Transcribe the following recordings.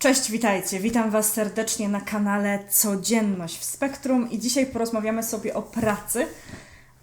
Cześć, witajcie. Witam Was serdecznie na kanale Codzienność w Spektrum i dzisiaj porozmawiamy sobie o pracy,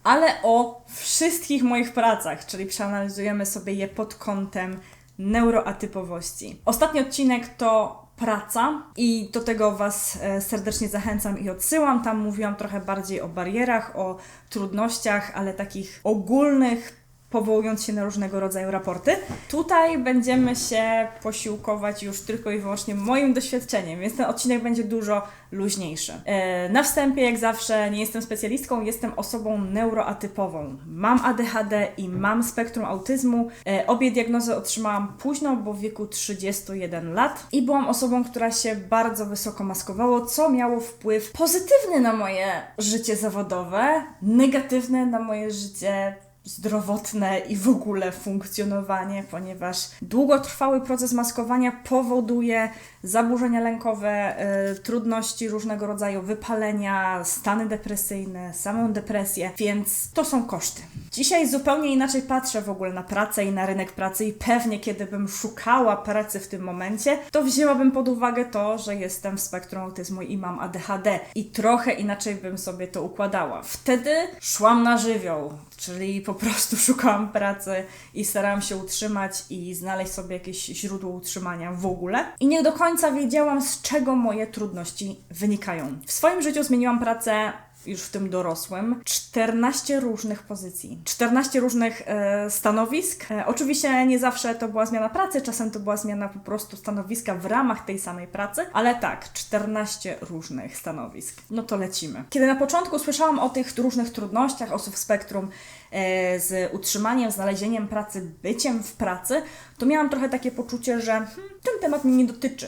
ale o wszystkich moich pracach, czyli przeanalizujemy sobie je pod kątem neuroatypowości. Ostatni odcinek to praca i do tego Was e, serdecznie zachęcam i odsyłam. Tam mówiłam trochę bardziej o barierach, o trudnościach, ale takich ogólnych powołując się na różnego rodzaju raporty. Tutaj będziemy się posiłkować już tylko i wyłącznie moim doświadczeniem, więc ten odcinek będzie dużo luźniejszy. E, na wstępie, jak zawsze, nie jestem specjalistką, jestem osobą neuroatypową. Mam ADHD i mam spektrum autyzmu. E, obie diagnozy otrzymałam późno, bo w wieku 31 lat i byłam osobą, która się bardzo wysoko maskowało, co miało wpływ pozytywny na moje życie zawodowe, negatywny na moje życie zdrowotne i w ogóle funkcjonowanie, ponieważ długotrwały proces maskowania powoduje zaburzenia lękowe, y, trudności różnego rodzaju, wypalenia, stany depresyjne, samą depresję, więc to są koszty. Dzisiaj zupełnie inaczej patrzę w ogóle na pracę i na rynek pracy i pewnie kiedy bym szukała pracy w tym momencie, to wzięłabym pod uwagę to, że jestem w spektrum autyzmu i mam ADHD i trochę inaczej bym sobie to układała. Wtedy szłam na żywioł, czyli po prostu szukałam pracy i starałam się utrzymać i znaleźć sobie jakieś źródło utrzymania w ogóle. I nie do końca wiedziałam, z czego moje trudności wynikają. W swoim życiu zmieniłam pracę już w tym dorosłym, 14 różnych pozycji, 14 różnych e, stanowisk. E, oczywiście nie zawsze to była zmiana pracy, czasem to była zmiana po prostu stanowiska w ramach tej samej pracy, ale tak, 14 różnych stanowisk. No to lecimy. Kiedy na początku słyszałam o tych różnych trudnościach osób w spektrum e, z utrzymaniem, znalezieniem pracy, byciem w pracy, to miałam trochę takie poczucie, że hmm, ten temat mnie nie dotyczy.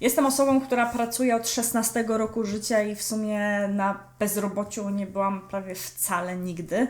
Jestem osobą, która pracuje od 16 roku życia i w sumie na bezrobociu nie byłam prawie wcale nigdy.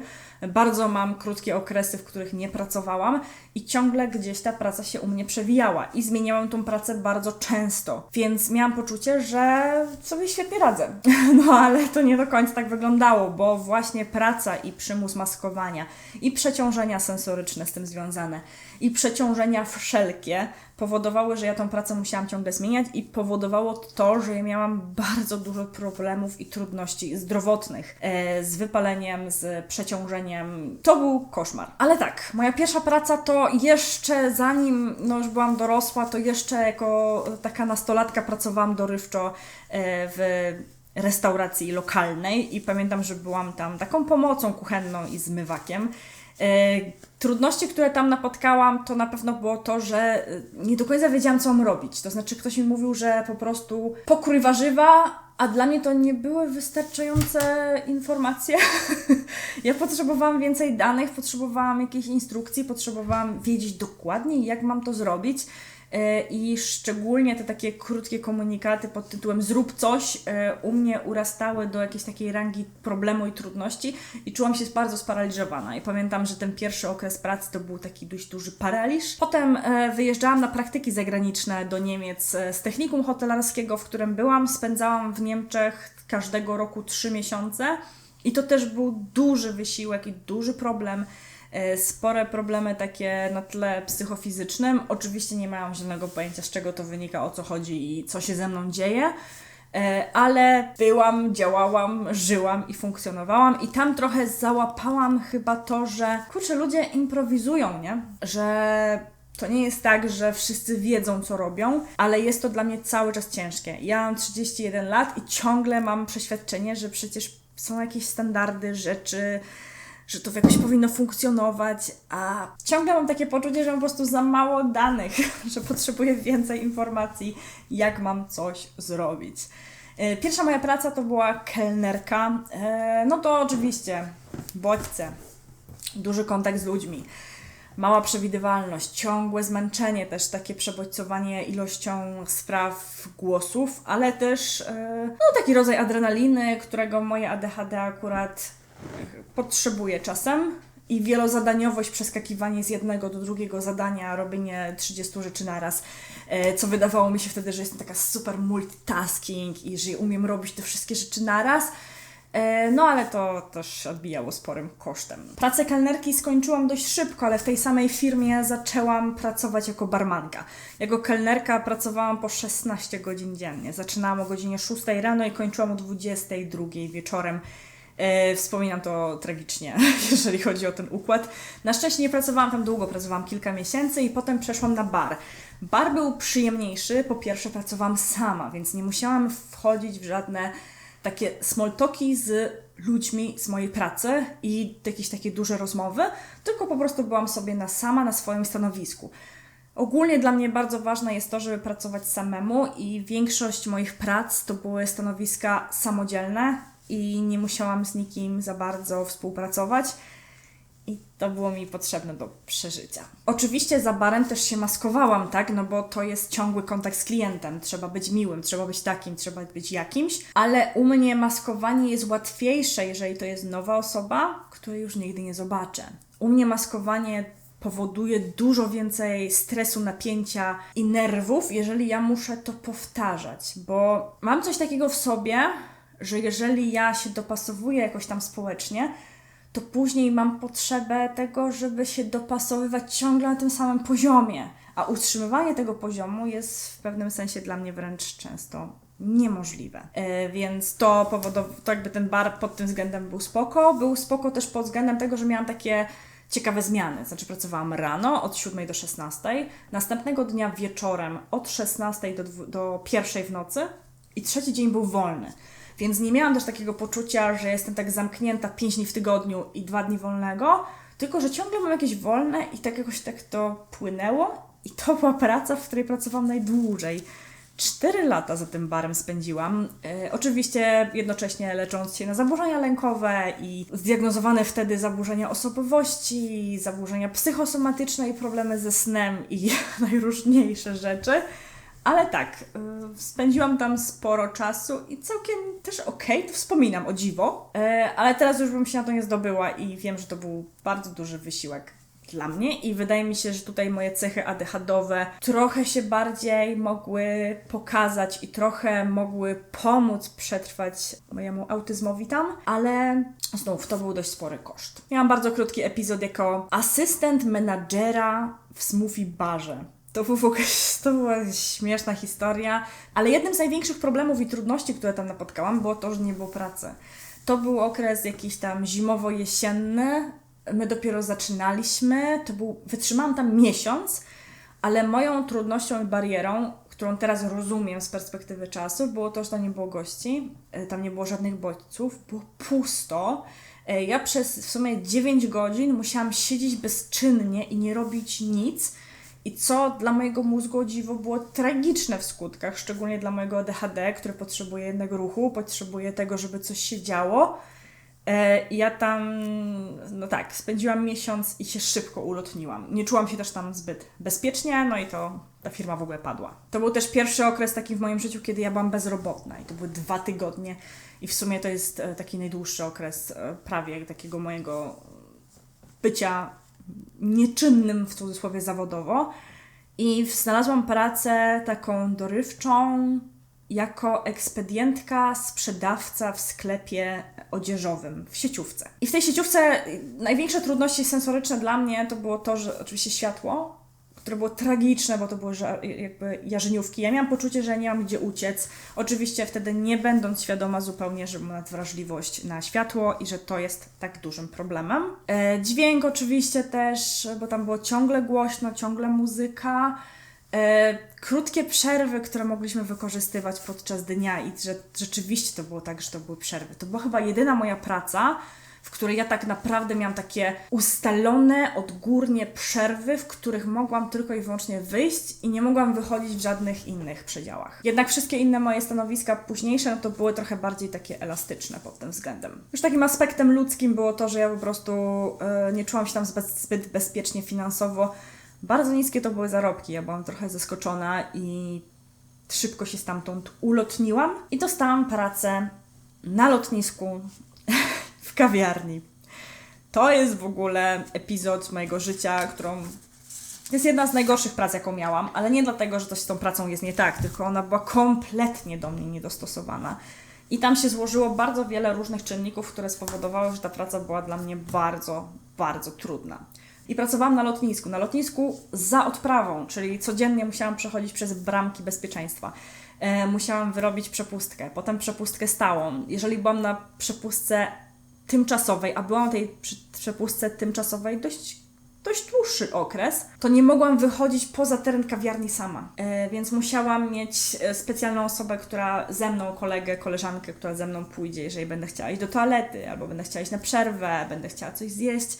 Bardzo mam krótkie okresy, w których nie pracowałam i ciągle gdzieś ta praca się u mnie przewijała i zmieniałam tą pracę bardzo często, więc miałam poczucie, że sobie świetnie radzę. No ale to nie do końca tak wyglądało, bo właśnie praca i przymus maskowania i przeciążenia sensoryczne z tym związane i przeciążenia wszelkie powodowały, że ja tą pracę musiałam ciągle zmieniać i powodowało to, że ja miałam bardzo dużo problemów i trudności zdrowotnych e, z wypaleniem, z przeciążeniem. To był koszmar. Ale tak, moja pierwsza praca to jeszcze zanim no, już byłam dorosła, to jeszcze jako taka nastolatka pracowałam dorywczo e, w restauracji lokalnej i pamiętam, że byłam tam taką pomocą kuchenną i zmywakiem. E, trudności, które tam napotkałam, to na pewno było to, że nie do końca wiedziałam, co mam robić. To znaczy, ktoś mi mówił, że po prostu pokrój warzywa, a dla mnie to nie były wystarczające informacje. ja potrzebowałam więcej danych, potrzebowałam jakiejś instrukcji, potrzebowałam wiedzieć dokładnie, jak mam to zrobić. E, I szczególnie te takie krótkie komunikaty pod tytułem zrób coś e, u mnie urastały do jakiejś takiej rangi problemu i trudności i czułam się bardzo sparaliżowana. I pamiętam, że ten pierwszy okres pracy to był taki dość duży paraliż. Potem e, wyjeżdżałam na praktyki zagraniczne do Niemiec z technikum hotelarskiego, w którym byłam. Spędzałam w Niemczech każdego roku trzy miesiące. I to też był duży wysiłek i duży problem spore problemy takie na tle psychofizycznym. Oczywiście nie miałam żadnego pojęcia, z czego to wynika, o co chodzi i co się ze mną dzieje. E, ale byłam, działałam, żyłam i funkcjonowałam, i tam trochę załapałam chyba to, że kurczę, ludzie improwizują, nie? Że to nie jest tak, że wszyscy wiedzą, co robią, ale jest to dla mnie cały czas ciężkie. Ja mam 31 lat i ciągle mam przeświadczenie, że przecież są jakieś standardy, rzeczy, że to jakoś powinno funkcjonować, a ciągle mam takie poczucie, że mam po prostu za mało danych, że potrzebuję więcej informacji, jak mam coś zrobić. E, pierwsza moja praca to była kelnerka. E, no to oczywiście bodźce, duży kontakt z ludźmi, mała przewidywalność, ciągłe zmęczenie, też takie przebodźcowanie ilością spraw, głosów, ale też e, no, taki rodzaj adrenaliny, którego moje ADHD akurat potrzebuję czasem i wielozadaniowość, przeskakiwanie z jednego do drugiego zadania, robienie 30 rzeczy naraz, e, co wydawało mi się wtedy, że jestem taka super multitasking i że umiem robić te wszystkie rzeczy naraz. E, No ale to też odbijało sporym kosztem. Pracę kelnerki skończyłam dość szybko, ale w tej samej firmie zaczęłam pracować jako barmanka. Jako kelnerka pracowałam po 16 godzin dziennie. Zaczynałam o godzinie 6 rano i kończyłam o 22 wieczorem. E, wspominam to tragicznie, jeżeli chodzi o ten układ. Na szczęście nie pracowałam tam długo, pracowałam kilka miesięcy i potem przeszłam na bar. Bar był przyjemniejszy. Po pierwsze, pracowałam sama, więc nie musiałam wchodzić w żadne takie small talki z ludźmi z mojej pracy i jakieś takie duże rozmowy, tylko po prostu byłam sobie na sama na swoim stanowisku. Ogólnie dla mnie bardzo ważne jest to, żeby pracować samemu i większość moich prac to były stanowiska samodzielne i nie musiałam z nikim za bardzo współpracować. I to było mi potrzebne do przeżycia. Oczywiście za barem też się maskowałam, tak? No bo to jest ciągły kontakt z klientem. Trzeba być miłym, trzeba być takim, trzeba być jakimś. Ale u mnie maskowanie jest łatwiejsze, jeżeli to jest nowa osoba, której już nigdy nie zobaczę. U mnie maskowanie powoduje dużo więcej stresu, napięcia i nerwów, jeżeli ja muszę to powtarzać, bo mam coś takiego w sobie, że jeżeli ja się dopasowuję jakoś tam społecznie, to później mam potrzebę tego, żeby się dopasowywać ciągle na tym samym poziomie. A utrzymywanie tego poziomu jest w pewnym sensie dla mnie wręcz często niemożliwe. E, więc to powodowało, to jakby ten bar pod tym względem był spoko. Był spoko też pod względem tego, że miałam takie ciekawe zmiany. Znaczy pracowałam rano od 7 do 16, następnego dnia wieczorem od 16 do, do 1 w nocy i trzeci dzień był wolny. Więc nie miałam też takiego poczucia, że jestem tak zamknięta 5 dni w tygodniu i 2 dni wolnego, tylko że ciągle mam jakieś wolne i tak jakoś tak to płynęło. I to była praca, w której pracowałam najdłużej. Cztery lata za tym barem spędziłam. E, oczywiście jednocześnie lecząc się na zaburzenia lękowe i zdiagnozowane wtedy zaburzenia osobowości, zaburzenia psychosomatyczne i problemy ze snem i najróżniejsze rzeczy. Ale tak, y, spędziłam tam sporo czasu i całkiem też okej, to wspominam o dziwo, E, ale teraz już bym się na to nie zdobyła i wiem, że to był bardzo duży wysiłek dla mnie i wydaje mi się, że tutaj moje cechy ADHD-owe trochę się bardziej mogły pokazać i trochę mogły pomóc przetrwać mojemu autyzmowi tam, ale znów to był dość spory koszt. Miałam bardzo krótki epizod jako asystent menadżera w smoothie barze. To, był w ogóle, to była śmieszna historia, ale jednym z największych problemów i trudności, które tam napotkałam, było to, że nie było pracy. To był okres jakiś tam zimowo-jesienny, my dopiero zaczynaliśmy, to był, wytrzymałam tam miesiąc, ale moją trudnością i barierą, którą teraz rozumiem z perspektywy czasu, było to, że tam nie było gości, e, tam nie było żadnych bodźców, było pusto. E, Ja przez w sumie 9 godzin musiałam siedzieć bezczynnie i nie robić nic. I co dla mojego mózgu o dziwo było tragiczne w skutkach, szczególnie dla mojego ADHD, który potrzebuje jednego ruchu, potrzebuje tego, żeby coś się działo. E, ja tam, no tak, spędziłam miesiąc i się szybko ulotniłam. Nie czułam się też tam zbyt bezpiecznie, no i to ta firma w ogóle padła. To był też pierwszy okres taki w moim życiu, kiedy ja byłam bezrobotna i to były dwa tygodnie i w sumie to jest e, taki najdłuższy okres e, prawie takiego mojego bycia nieczynnym w cudzysłowie zawodowo. I znalazłam pracę taką dorywczą jako ekspedientka, sprzedawca w sklepie odzieżowym, w sieciówce. I w tej sieciówce największe trudności sensoryczne dla mnie to było to, że oczywiście światło, które było tragiczne, bo to były ża- jakby jarzeniówki. Ja miałam poczucie, że nie mam gdzie uciec. Oczywiście wtedy nie będąc świadoma zupełnie, że mam nadwrażliwość na światło i że to jest tak dużym problemem. E, dźwięk oczywiście też, bo tam było ciągle głośno, ciągle muzyka. E, krótkie przerwy, które mogliśmy wykorzystywać podczas dnia i że rzeczywiście to było tak, że to były przerwy. To była chyba jedyna moja praca, w której ja tak naprawdę miałam takie ustalone odgórnie przerwy, w których mogłam tylko i wyłącznie wyjść i nie mogłam wychodzić w żadnych innych przedziałach. Jednak wszystkie inne moje stanowiska późniejsze, no to były trochę bardziej takie elastyczne pod tym względem. Już takim aspektem ludzkim było to, że ja po prostu e, nie czułam się tam zbyt bezpiecznie finansowo. Bardzo niskie to były zarobki, ja byłam trochę zaskoczona i szybko się stamtąd ulotniłam i dostałam pracę na lotnisku w kawiarni. To jest w ogóle epizod mojego życia, którą. To jest jedna z najgorszych prac, jaką miałam, ale nie dlatego, że coś z tą pracą jest nie tak, tylko ona była kompletnie do mnie niedostosowana. I tam się złożyło bardzo wiele różnych czynników, które spowodowały, że ta praca była dla mnie bardzo, bardzo trudna. I pracowałam na lotnisku. Na lotnisku za odprawą, czyli codziennie musiałam przechodzić przez bramki bezpieczeństwa. E, musiałam wyrobić przepustkę, potem przepustkę stałą. Jeżeli byłam na przepustce tymczasowej, a byłam na tej przepustce tymczasowej dość dość dłuższy okres, to nie mogłam wychodzić poza teren kawiarni sama. E, więc musiałam mieć e, specjalną osobę, która ze mną, kolegę, koleżankę, która ze mną pójdzie, jeżeli będę chciała iść do toalety, albo będę chciała iść na przerwę, będę chciała coś zjeść.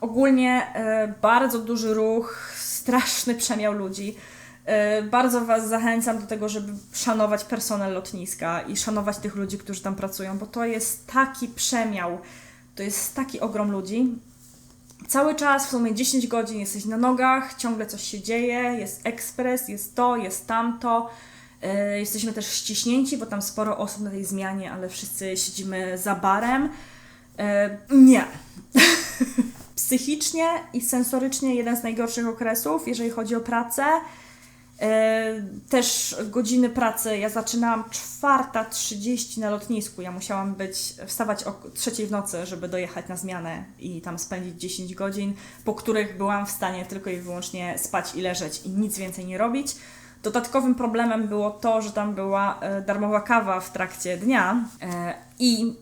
Ogólnie e, bardzo duży ruch, straszny przemiał ludzi. E, bardzo Was zachęcam do tego, żeby szanować personel lotniska i szanować tych ludzi, którzy tam pracują, bo to jest taki przemiał, to jest taki ogrom ludzi. Cały czas, w sumie 10 godzin jesteś na nogach, ciągle coś się dzieje, jest ekspres, jest to, jest tamto. E, jesteśmy też ściśnięci, bo tam sporo osób na tej zmianie, ale wszyscy siedzimy za barem. Nie. Psychicznie i sensorycznie jeden z najgorszych okresów, jeżeli chodzi o pracę. E, też godziny pracy. Ja zaczynałam 4.30 na lotnisku. Ja musiałam być, wstawać o trzeciej w nocy, żeby dojechać na zmianę i tam spędzić 10 godzin, po których byłam w stanie tylko i wyłącznie spać i leżeć i nic więcej nie robić. Dodatkowym problemem było to, że tam była e, darmowa kawa w trakcie dnia e, i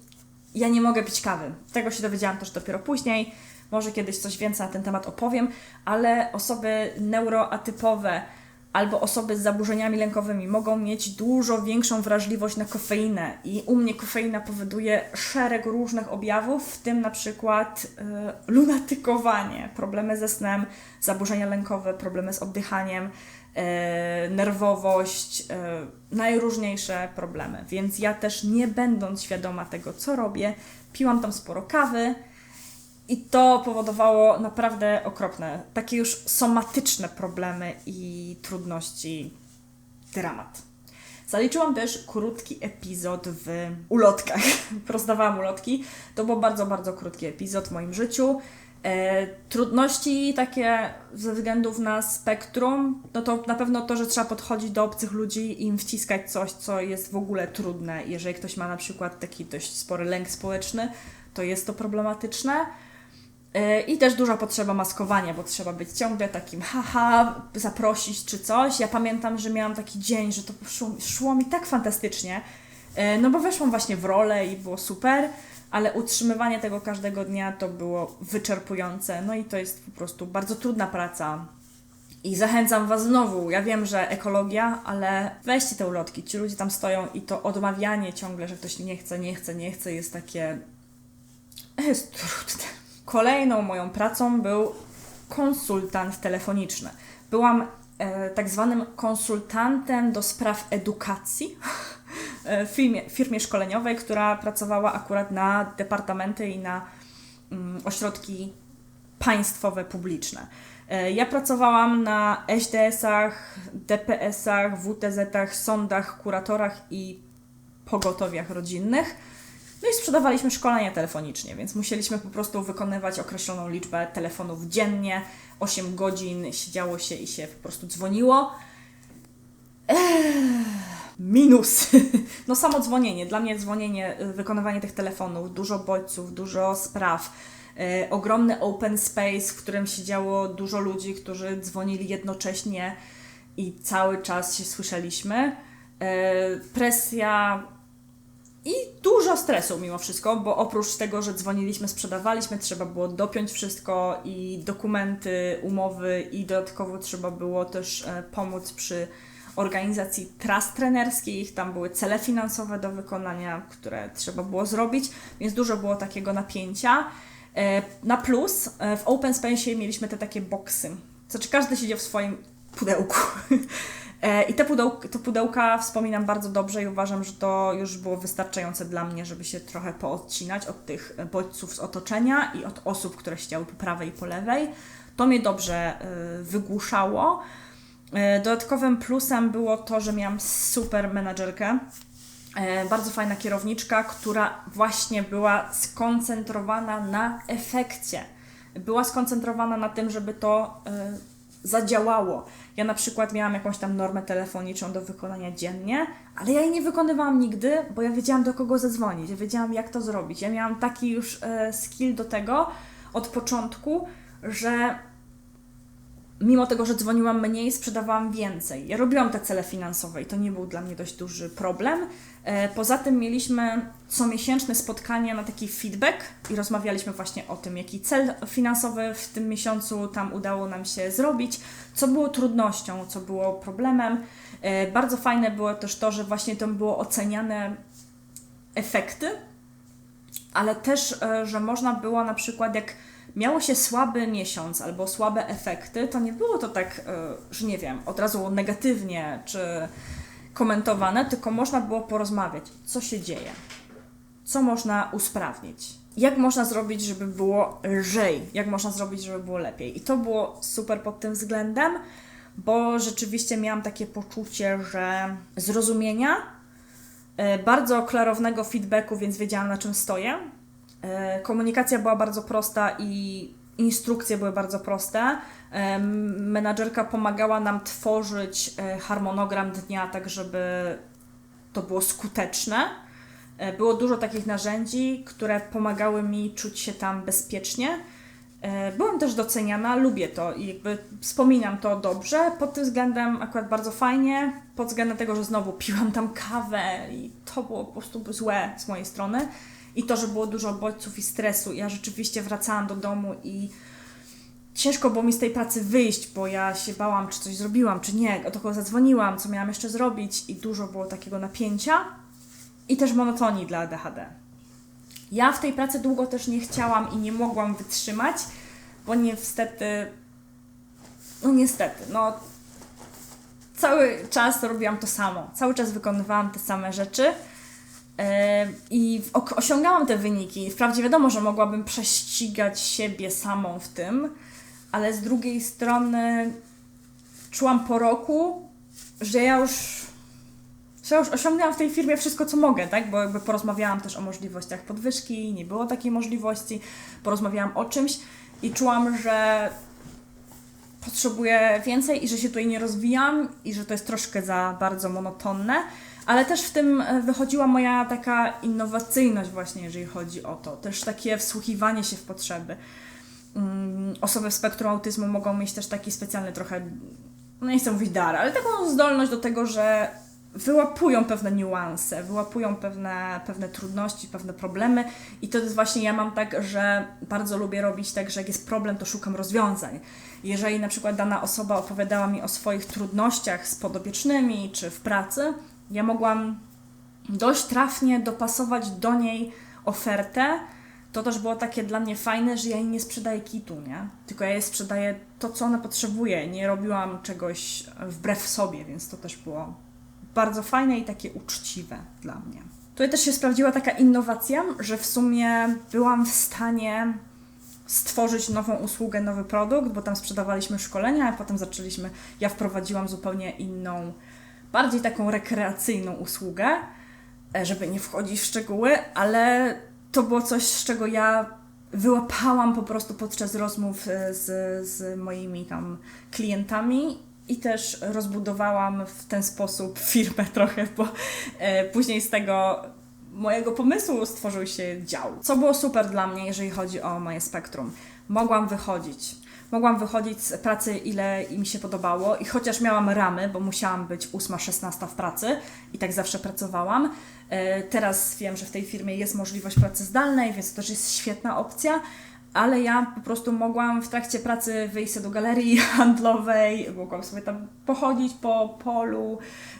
ja nie mogę pić kawy. Tego się dowiedziałam też dopiero później. Może kiedyś coś więcej na ten temat opowiem, ale osoby neuroatypowe, albo osoby z zaburzeniami lękowymi mogą mieć dużo większą wrażliwość na kofeinę i u mnie kofeina powoduje szereg różnych objawów, w tym na przykład y, lunatykowanie, problemy ze snem, zaburzenia lękowe, problemy z oddychaniem, y, nerwowość, y, najróżniejsze problemy. Więc ja też nie będąc świadoma tego, co robię, piłam tam sporo kawy, i to powodowało naprawdę okropne, takie już somatyczne problemy i trudności, dramat. Zaliczyłam też krótki epizod w ulotkach. Rozdawałam ulotki. To był bardzo, bardzo krótki epizod w moim życiu. E, trudności takie ze względów na spektrum, no to na pewno to, że trzeba podchodzić do obcych ludzi i im wciskać coś, co jest w ogóle trudne. Jeżeli ktoś ma na przykład taki dość spory lęk społeczny, to jest to problematyczne. E, I też duża potrzeba maskowania, bo trzeba być ciągle takim haha, zaprosić czy coś. Ja pamiętam, że miałam taki dzień, że to szło, szło mi tak fantastycznie, e, no bo weszłam właśnie w rolę i było super, ale utrzymywanie tego każdego dnia to było wyczerpujące. No i to jest po prostu bardzo trudna praca. I zachęcam Was znowu, ja wiem, że ekologia, ale weźcie te ulotki. Ci ludzie tam stoją i to odmawianie ciągle, że ktoś nie chce, nie chce, nie chce, jest takie. jest trudne. Kolejną moją pracą był konsultant telefoniczny. Byłam e, tak zwanym konsultantem do spraw edukacji w firmie, firmie szkoleniowej, która pracowała akurat na departamenty i na mm, ośrodki państwowe, publiczne. E, ja pracowałam na SDSach, DPS-ach, WTZ-ach, sądach, kuratorach i pogotowiach rodzinnych no i sprzedawaliśmy szkolenia telefonicznie, więc musieliśmy po prostu wykonywać określoną liczbę telefonów dziennie. 8 godzin siedziało się i się po prostu dzwoniło. Eee, minus. No samo dzwonienie. Dla mnie dzwonienie, y, wykonywanie tych telefonów, dużo bodźców, dużo spraw. E, ogromny open space, w którym siedziało dużo ludzi, którzy dzwonili jednocześnie i cały czas się słyszeliśmy. E, presja i dużo stresu mimo wszystko, bo oprócz tego, że dzwoniliśmy, sprzedawaliśmy, trzeba było dopiąć wszystko i dokumenty, umowy i dodatkowo trzeba było też e, pomóc przy organizacji tras trenerskich, tam były cele finansowe do wykonania, które trzeba było zrobić, więc dużo było takiego napięcia. E, na plus e, w Open Space mieliśmy te takie boksy. Znaczy każdy siedział w swoim pudełku. E, I te, pudełka, te pudełka wspominam bardzo dobrze i uważam, że to już było wystarczające dla mnie, żeby się trochę poodcinać od tych bodźców z otoczenia i od osób, które siedziały po prawej i po lewej. To mnie dobrze y, wygłuszało. Y, dodatkowym plusem było to, że miałam super menadżerkę, bardzo fajna kierowniczka, która właśnie była skoncentrowana na efekcie. Była skoncentrowana na tym, żeby to zadziałało. Ja na przykład miałam jakąś tam normę telefoniczną do wykonania dziennie, ale ja jej nie wykonywałam nigdy, bo ja wiedziałam do kogo zadzwonić, ja wiedziałam jak to zrobić. Ja miałam taki już e, skill do tego od początku, że mimo tego, że dzwoniłam mniej, sprzedawałam więcej. Ja robiłam te cele finansowe i to nie był dla mnie dość duży problem. E, Poza tym mieliśmy comiesięczne spotkanie na taki feedback i rozmawialiśmy właśnie o tym, jaki cel finansowy w tym miesiącu tam udało nam się zrobić, co było trudnością, co było problemem. E, Bardzo fajne było też to, że właśnie tam było oceniane efekty, ale też, e, że można było na przykład jak miało się słaby miesiąc albo słabe efekty, to nie było to tak, e, że nie wiem, od razu negatywnie czy komentowane, tylko można było porozmawiać, co się dzieje, co można usprawnić, jak można zrobić, żeby było lżej, jak można zrobić, żeby było lepiej. I to było super pod tym względem, bo rzeczywiście miałam takie poczucie, że zrozumienia, e, bardzo klarownego feedbacku, więc wiedziałam na czym stoję. E, Komunikacja była bardzo prosta i instrukcje były bardzo proste. E, Menadżerka pomagała nam tworzyć e, harmonogram dnia, tak żeby to było skuteczne. Było dużo takich narzędzi, które pomagały mi czuć się tam bezpiecznie. Byłam też doceniana, lubię to i jakby wspominam to dobrze. Pod tym względem akurat bardzo fajnie. Pod względem tego, że znowu piłam tam kawę i to było po prostu złe z mojej strony. I to, że było dużo bodźców i stresu. Ja rzeczywiście wracałam do domu i ciężko było mi z tej pracy wyjść, bo ja się bałam, czy coś zrobiłam, czy nie, o kogo zadzwoniłam, co miałam jeszcze zrobić i dużo było takiego napięcia i też monotonii dla ADHD. Ja w tej pracy długo też nie chciałam i nie mogłam wytrzymać, bo niestety, no niestety, no cały czas robiłam to samo, cały czas wykonywałam te same rzeczy i osiągałam te wyniki. Wprawdzie wiadomo, że mogłabym prześcigać siebie samą w tym, ale z drugiej strony czułam po roku, że ja już że już osiągnęłam w tej firmie wszystko, co mogę, tak? Bo jakby porozmawiałam też o możliwościach podwyżki, nie było takiej możliwości, porozmawiałam o czymś i czułam, że potrzebuję więcej i że się tutaj nie rozwijam i że to jest troszkę za bardzo monotonne, ale też w tym e, wychodziła moja taka innowacyjność właśnie, jeżeli chodzi o to, też takie wsłuchiwanie się w potrzeby. Mm, Osoby w spektrum autyzmu mogą mieć też taki specjalny trochę, no nie chcę mówić dar, ale taką zdolność do tego, że wyłapują pewne niuanse, wyłapują pewne, pewne trudności, pewne problemy i to jest właśnie, ja mam tak, że bardzo lubię robić tak, że jak jest problem, to szukam rozwiązań. Jeżeli na przykład dana osoba opowiadała mi o swoich trudnościach z podopiecznymi czy w pracy, ja mogłam dość trafnie dopasować do niej ofertę. To też było takie dla mnie fajne, że ja jej nie sprzedaję kitu, nie? Tylko ja jej sprzedaję to, co ona potrzebuje. Nie robiłam czegoś wbrew sobie, więc to też było bardzo fajne i takie uczciwe dla mnie. Tutaj też się sprawdziła taka innowacja, że w sumie byłam w stanie stworzyć nową usługę, nowy produkt, bo tam sprzedawaliśmy szkolenia, a potem zaczęliśmy, ja wprowadziłam zupełnie inną, bardziej taką rekreacyjną usługę, e, żeby nie wchodzić w szczegóły, ale to było coś, z czego ja wyłapałam po prostu podczas rozmów e, z, z moimi tam klientami i też rozbudowałam w ten sposób firmę trochę, bo e, później z tego mojego pomysłu stworzył się dział. Co było super dla mnie, jeżeli chodzi o moje spektrum. Mogłam wychodzić. Mogłam wychodzić z pracy, ile mi się podobało, i chociaż miałam ramy, bo musiałam być 8-16 w pracy i tak zawsze pracowałam. e, Teraz wiem, że w tej firmie jest możliwość pracy zdalnej, więc to też jest świetna opcja, ale ja po prostu mogłam w trakcie pracy wyjść do galerii handlowej, mogłam sobie tam pochodzić po polu,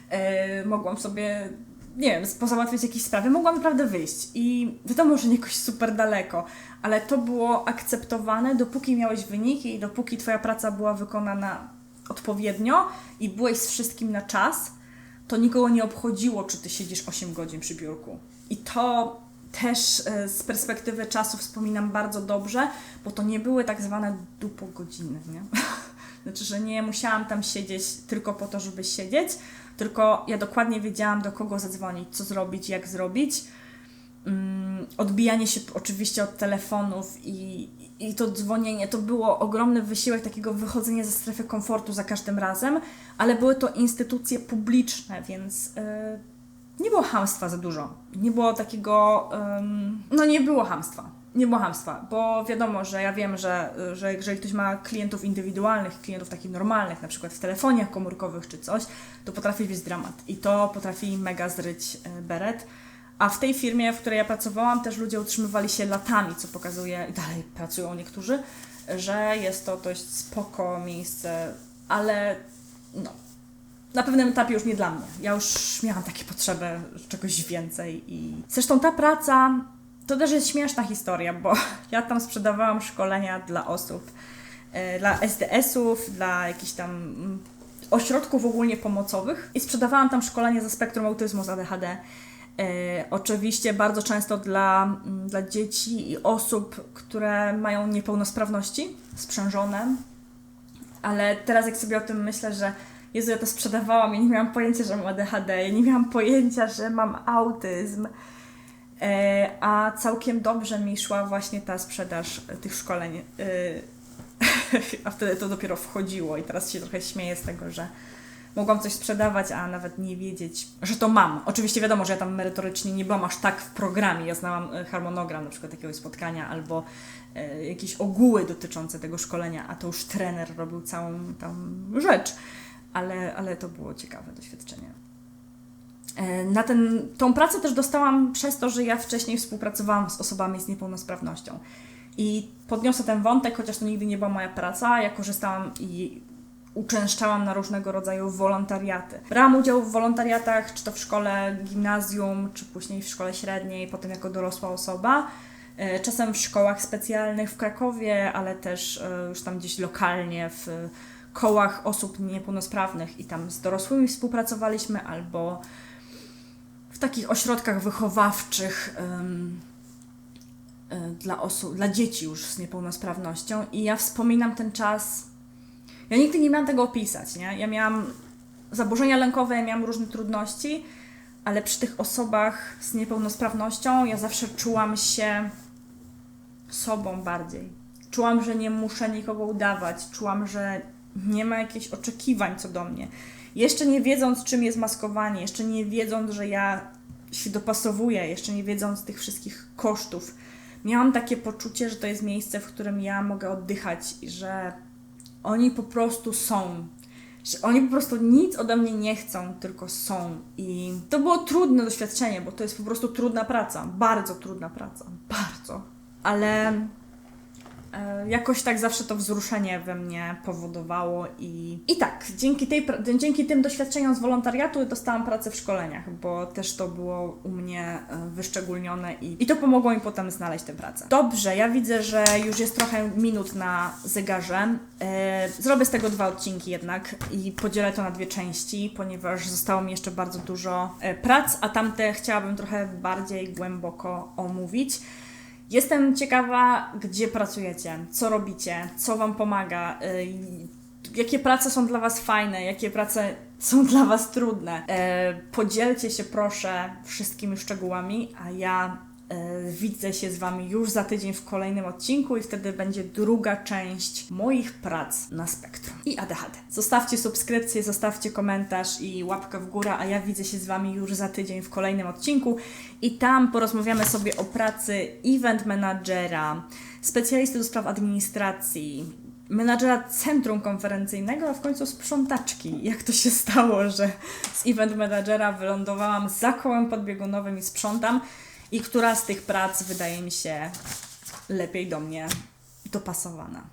e, mogłam sobie, nie wiem, pozałatwiać jakieś sprawy, mogłam naprawdę wyjść. I wiadomo, że nie jakoś super daleko, ale to było akceptowane, dopóki miałeś wyniki i dopóki Twoja praca była wykonana odpowiednio i byłeś z wszystkim na czas, to nikogo nie obchodziło, czy Ty siedzisz 8 godzin przy biurku. I to też e, z perspektywy czasu wspominam bardzo dobrze, bo to nie były tak zwane dupogodziny, nie? Znaczy, że nie musiałam tam siedzieć tylko po to, żeby siedzieć, tylko ja dokładnie wiedziałam, do kogo zadzwonić, co zrobić, jak zrobić. Mm, odbijanie się oczywiście od telefonów i, i to dzwonienie to było ogromny wysiłek takiego wychodzenia ze strefy komfortu za każdym razem, ale były to instytucje publiczne, więc e, nie było hamstwa za dużo. Nie było takiego. em, no, nie było hamstwa. Nie było hamstwa, bo wiadomo, że ja wiem, że, że jeżeli ktoś ma klientów indywidualnych, klientów takich normalnych, na przykład w telefoniach komórkowych czy coś, to potrafi być dramat i to potrafi mega zryć e, beret. A w tej firmie, w której ja pracowałam, też ludzie utrzymywali się latami, co pokazuje, i dalej pracują niektórzy, że jest to dość spoko miejsce, ale no, na pewnym etapie już nie dla mnie. Ja już miałam takie potrzeby czegoś więcej i zresztą ta praca to też jest śmieszna historia, bo ja tam sprzedawałam szkolenia dla osób, e, dla SDS-ów, dla jakichś tam mm, ośrodków ogólnie pomocowych i sprzedawałam tam szkolenie ze spektrum autyzmu z ADHD. E, oczywiście bardzo często dla, mm, dla dzieci i osób, które mają niepełnosprawności sprzężone, ale teraz jak sobie o tym myślę, że Jezu, ja to sprzedawałam i nie miałam pojęcia, że mam ADHD, ja nie miałam pojęcia, że mam autyzm. E, a całkiem dobrze mi szła właśnie ta sprzedaż tych szkoleń. E, a wtedy to dopiero wchodziło i teraz się trochę śmieję z tego, że mogłam coś sprzedawać, a nawet nie wiedzieć, że to mam. Oczywiście wiadomo, że ja tam merytorycznie nie byłam aż tak w programie. Ja znałam e, harmonogram na przykład jakiegoś spotkania albo e, jakieś ogóły dotyczące tego szkolenia, a to już trener robił całą tam rzecz. Ale, ale to było ciekawe doświadczenie. E, Na ten, tą pracę też dostałam przez to, że ja wcześniej współpracowałam z osobami z niepełnosprawnością. I podniosę ten wątek, chociaż to nigdy nie była moja praca. Ja korzystałam i uczęszczałam na różnego rodzaju wolontariaty. Brałam udział w wolontariatach, czy to w szkole gimnazjum, czy później w szkole średniej, potem jako dorosła osoba. E, Czasem w szkołach specjalnych w Krakowie, ale też e, już tam gdzieś lokalnie w kołach osób niepełnosprawnych i tam z dorosłymi współpracowaliśmy, albo w takich ośrodkach wychowawczych e, dla osób, dla dzieci już z niepełnosprawnością i ja wspominam ten czas. Ja nigdy nie miałam tego opisać, nie? Ja miałam zaburzenia lękowe, ja miałam różne trudności, ale przy tych osobach z niepełnosprawnością ja zawsze czułam się sobą bardziej. Czułam, że nie muszę nikogo udawać, czułam, że nie ma jakichś oczekiwań co do mnie. Jeszcze nie wiedząc, czym jest maskowanie, jeszcze nie wiedząc, że ja się dopasowuję, jeszcze nie wiedząc tych wszystkich kosztów, miałam takie poczucie, że to jest miejsce, w którym ja mogę oddychać i że oni po prostu są. Że oni po prostu nic ode mnie nie chcą, tylko są. I to było trudne doświadczenie, bo to jest po prostu trudna praca. Bardzo trudna praca. Bardzo. Ale jakoś tak zawsze to wzruszenie we mnie powodowało i, i tak, dzięki, tej, dzięki tym doświadczeniom z wolontariatu dostałam pracę w szkoleniach, bo też to było u mnie e, wyszczególnione i, i to pomogło mi potem znaleźć tę pracę. Dobrze, ja widzę, że już jest trochę minut na zegarze. E, zrobię z tego dwa odcinki jednak i podzielę to na dwie części, ponieważ zostało mi jeszcze bardzo dużo e, prac, a tamte chciałabym trochę bardziej głęboko omówić. Jestem ciekawa, gdzie pracujecie, co robicie, co Wam pomaga, y, jakie prace są dla Was fajne, jakie prace są dla Was trudne. E, Podzielcie się proszę wszystkimi szczegółami, a ja widzę się z Wami już za tydzień w kolejnym odcinku i wtedy będzie druga część moich prac na spektrum i ADHD. Zostawcie subskrypcję, zostawcie komentarz i łapkę w górę, a ja widzę się z Wami już za tydzień w kolejnym odcinku i tam porozmawiamy sobie o pracy event managera, specjalisty do spraw administracji, menadżera centrum konferencyjnego, a w końcu sprzątaczki. Jak to się stało, że z event managera wylądowałam za kołem podbiegunowym i sprzątam i która z tych prac wydaje mi się lepiej do mnie dopasowana.